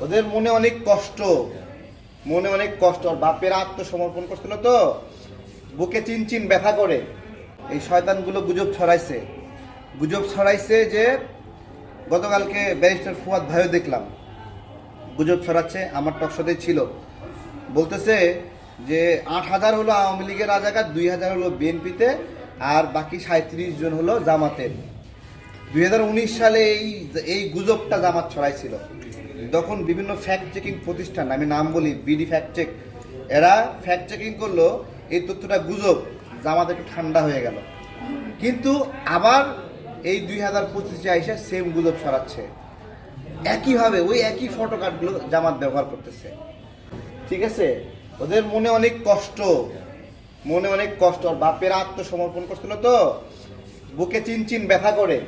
ওদের মনে অনেক কষ্ট। মনে অনেক কষ্ট। আর বাপের আত্মসমর্পণ করছিল তো। বুকে চিন চিন ব্যথা করে। এই শয়তানগুলো গুজব ছড়াইছে। গুজব ছড়াইছে যে গতকালকে ব্যারিস্টার ফুয়াদ ভাইও দেখলাম। গুজব ছড়াচ্ছে, আমার টকশোতে ছিল। বলতেছে যে আট হাজার হলো আওয়ামী লীগের রাজাকার, দুই হাজার হলো বিএনপিতে, আর বাকি সাঁত্রিশ জন হলো জামাতের। দুই হাজার উনিশ সালে এই এই গুজবটা জামাত ছড়াইছিল। তখন বিভিন্ন ফ্যাক্ট চেকিং প্রতিষ্ঠান, আমি নাম বলি, বিডি ফ্যাক্ট চেক এরা ফ্যাক্ট চেকিং করল, এই তথ্যটা গুজব জামাত একটু ঠান্ডা হয়ে গেল। কিন্তু আবার এই দুই হাজার পঁচিশে আইসা সেম গুজব সরাচ্ছে একইভাবে ওই একই ফটো কার্ডগুলো জামাত ব্যবহার করতেছে। ঠিক আছে? ওদের মনে অনেক কষ্ট, মনে অনেক কষ্ট। আর বাপের আত্মসমর্পণ করছিল তো, বুকে চিন চিন ব্যথা করে।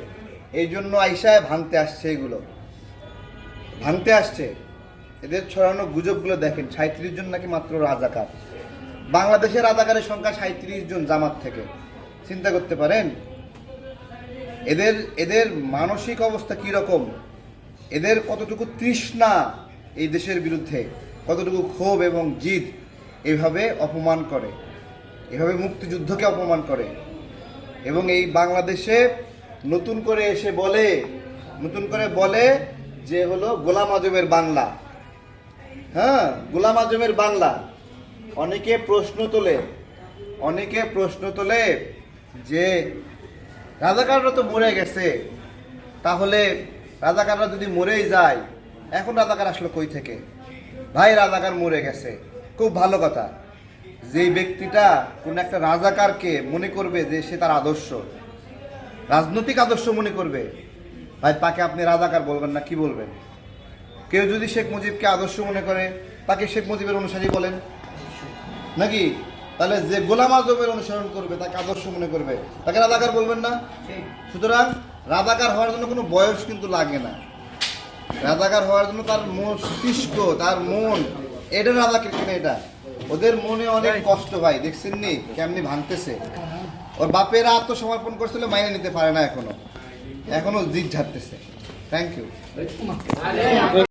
এই জন্য আইসায় ভাঙতে আসছে এগুলো। ভাঙতে আসছে, এদের ছড়ানো গুজবগুলো দেখেন সাঁত্রিশ জন নাকি মাত্র রাজাকার। বাংলাদেশের রাজাকারের সংখ্যা সাঁত্রিশ জন জামাত থেকে। চিন্তা করতে পারেন, এদের এদের মানসিক অবস্থা কি রকম? এদের কতটুকু তৃষ্ণা এই দেশের বিরুদ্ধে? কতটুকু ক্ষোভ এবং জিদ এভাবে অপমান করে? এভাবে মুক্তিযুদ্ধকে অপমান করে? এবং এই বাংলাদেশে নতুন করে এসে বলে, নতুন করে বলে যে হলো গোলাম আজমের বাংলা। হ্যাঁ গোলাম আজমের বাংলা। অনেকে প্রশ্ন তোলে, অনেকে প্রশ্ন তোলে যে, রাজাকাররা তো মরে গেছে, তাহলে রাজাকাররা যদি মরেই যায়, এখন রাজাকার আসলো কই থেকে? ভাই, রাজাকার মরে গেছে। খুব ভালো কথা। যেই ব্যক্তিটা কোন একটা রাজাকারকে মনে করবে যে সে তার আদর্শ, রাজনৈতিক আদর্শ মনে করবে ভাই, তাকে আপনি রাজাকার বলবেন না, কি বলবেন? কেউ যদি শেখ মুজিবকে আদর্শ মনে করে, তাকে শেখ মুজিবের অনুসারী বলেন। নাকি? তাহলে যে গোলাম আজমের অনুসরণ করবে, তাকে আদর্শ মনে করবে। তাকে রাজাকার বলবেন না? সুতরাং রাজাকার হওয়ার জন্য কোনো বয়স কিন্তু লাগে না। রাজাকার হওয়ার জন্য তার মস্তিষ্ক তার মন, এটা রাজাকার কিনা এটা? ওদের মনে অনেক কষ্ট ভাই, দেখছেন নি? কেমনি ভাঙতেছে। ওর বাপেরা আত্মসমর্পণ করছিল, মাইনে নিতে পারে না এখনও। এখনও জিদ ঝাড়তেছে। Thank you